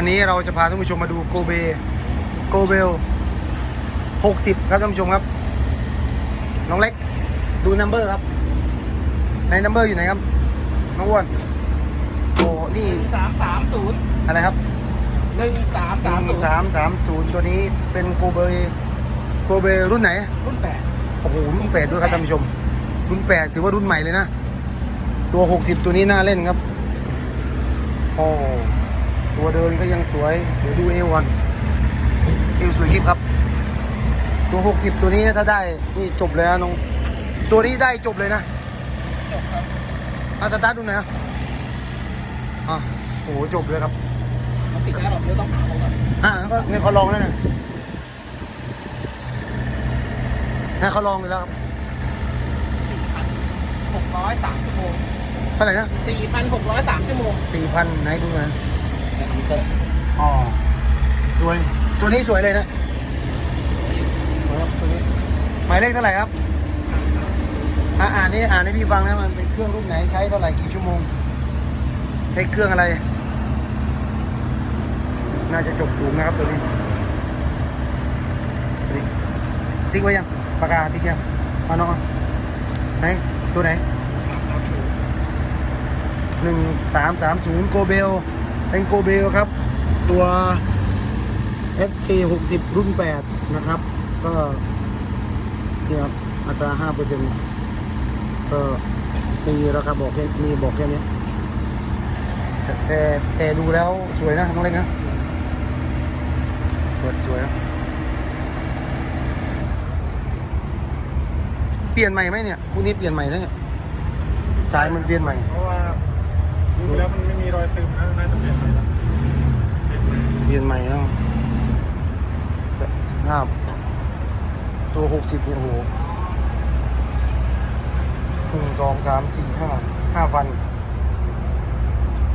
วันนี้เราจะพาท่านผู้ชมมาดูโกเบโกเบล60 ครับท่านผู้ชมครับ น้องเล็กดูนัมเบอร์ครับ ในนัมเบอร์อยู่ไหนครับ น้องอ้วนโอ้นี่สามสามศูนย์อะไรครับหนึ่งสามสามศูนย์สามสามศูนย์ตัวนี้เป็นโกเบโกเบรุ่นไหน รุ่นแปดโอ้โหรุ่นแปดด้วยครับท่านผู้ชม รุ่นแปดถือว่ารุ่นใหม่เลยนะ ตัวหกสิบตัวนี้น่าเล่นครับโอ้ ตัวเดินก็ยังสวย เดี๋ยวดูเอวก่อนเอวสวยชิบครับ ตัวหกสิบตัวนี้ถ้าได้นี่จบเลยนะน้อง ตัวนี้ได้จบเลยนะ จบครับอาสตาร์ทดูหน่อยอะอะโอ้โหจบเลยครับมันติดแล้วแบบไม่ต้องหาเขาก่อนอะแล้วก็เนี่ยเขาลองแล้วนะนะเขาลองเลยแล้วครับหกร้อยสามชั่วโมงเท่าไหร่นะสี่พันหกร้อยสามชั่วโมงสี่พันไหนดูหน่อย แต่มันเกิด อ๋อ สวย ตัวนี้สวยเลยนะหมายเลขเท่าไหร่ครับ อ่านนี่อ่านให้พี่ฟังนะมันเป็นเครื่องรุ่นไหนใช้เท่าไหร่กี่ชั่วโมง ใช้เครื่องอะไร น่าจะจบสูงนะครับตัวนี้ทิ้งไว้ยังปากกาทิ้งยังเอาน้องไหนตัวไหนหนึ่งสามสามศูนย์โกเบลเป็นโกเบลครับ ตัว SK 60 รุ่น 8 นะครับ ก็เนี่ยครับอัตรา5เปอร์เซ็นต์ก็มีราคาบอกแค่มีบอกแค่นี้แต่แต่แต่ดูแล้วสวยนะน้องเล็กนะสวยสวยนะเปลี่ยนใหม่ไหมเนี่ยคู่นี้เปลี่ยนใหม่แล้วเนี่ยสายมันเปลี่ยนใหม่ เพราะว่าดูแล้วมันไม่มีรอยซึมนะน่าจะเป็นอะไรนะเปลี่ยนใหม่แล้วแบบส ภาพ ตัวหกสิบเนี่ยโอ้โหหนึ่งสองสามสี่ห้าห้าฟัน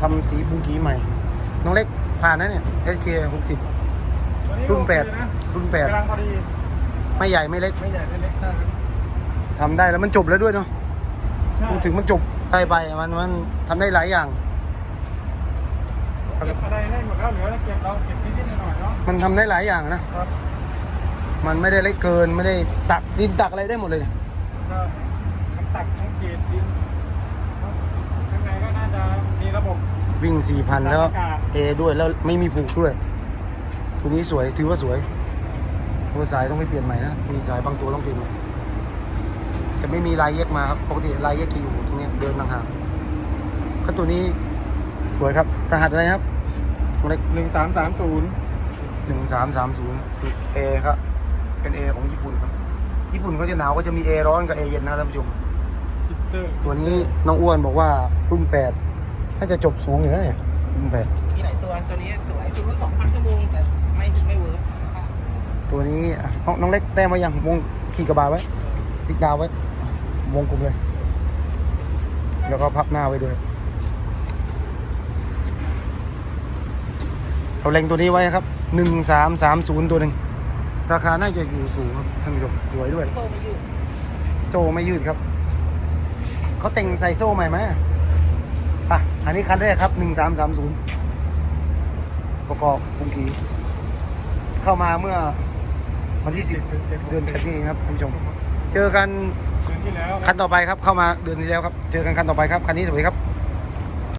ทำสีบุงกีใหม่ น้องเล็กผ่านนะเนี่ย SK หกสิบวันนี้รุ่นแปดโอเคนะรุ่นแปดกำลังพอดี ไม่ใหญ่ไม่เล็กไม่ใหญ่ไม่เล็กใช่ครับทำได้แล้วมันจบแล้วด้วยเนาะใช่พูดถึงมันจบได้ไปมันมันทำได้หลายอย่าง เก็บอะไรได้หมดแล้วเหลือแต่เก็บเราเก็บนิดๆหน่อยๆเนาะมันทำได้หลายอย่างนะครับ มันไม่ได้เล็กเกินไม่ได้ตักดินตักอะไรได้หมดเลยเนี่ยก็ทั้งตักทั้งเกตดินข้างในก็น่าจะมีระบบวิ่งสี่พันแล้วอากาศเอด้วยแล้วไม่มีผูกด้วยตัวนี้สวยถือว่าสวยตัวสายต้องไปเปลี่ยนใหม่นะมีสายบางตัวต้องเปลี่ยนใหม่แต่ไม่มีลายเย็กมาครับปกติลายเย็กจะอยู่ตรงเนี้ยเดินห่างๆก็ตัวนี้สวยครับรหัสอะไรครับของเล็กหนึ่งสามสามศูนย์หนึ่งสามสามศูนย์เอครับ เป็นเอของญี่ปุ่นครับ ญี่ปุ่นเขาจะหนาวก็จะมีเอร้อนกับเอเย็นนะท่านผู้ชม ฮิตเตอร์ตัวนี้น้องอ้วนบอกว่ารุ่นแปดน่าจะจบสูงอยู่นะเนี่ยรุ่นแปดมีหลายตัว ตัวนี้สวยตัวนู้นสองพันชั่วโมงแต่ไม่ไม่เวิร์กตัวนี้อะน้องน้องเล็กแต้มไว้ยังวงขี่กระบาไว้ ติ๊กดาวไว้อะวงกลมเลย แล้วก็พับหน้าไว้ด้วย เราเล็งตัวนี้ไว้ครับหนึ่งสามสามศูนย์ตัวหนึ่ง ราคาน่าจะอยู่สูงครับท่านผู้ชมสวยด้วย โตไม่ยืดโซ่ไม่ยืดครับ เขาแต่งใส่โซ่ใหม่ไหมอะ อันนี้คันแรกครับหนึ่งสามสามศูนย์ประกอบปุงกีเข้ามาเมื่อวันที่สิบเดือนกันนี้ครับท่านผู้ชม เจอกันเดือนที่แล้ว คันต่อไปครับเข้ามาเดือนที่แล้วครับ เจอกันคันต่อไปครับคันนี้สวัสดีครับ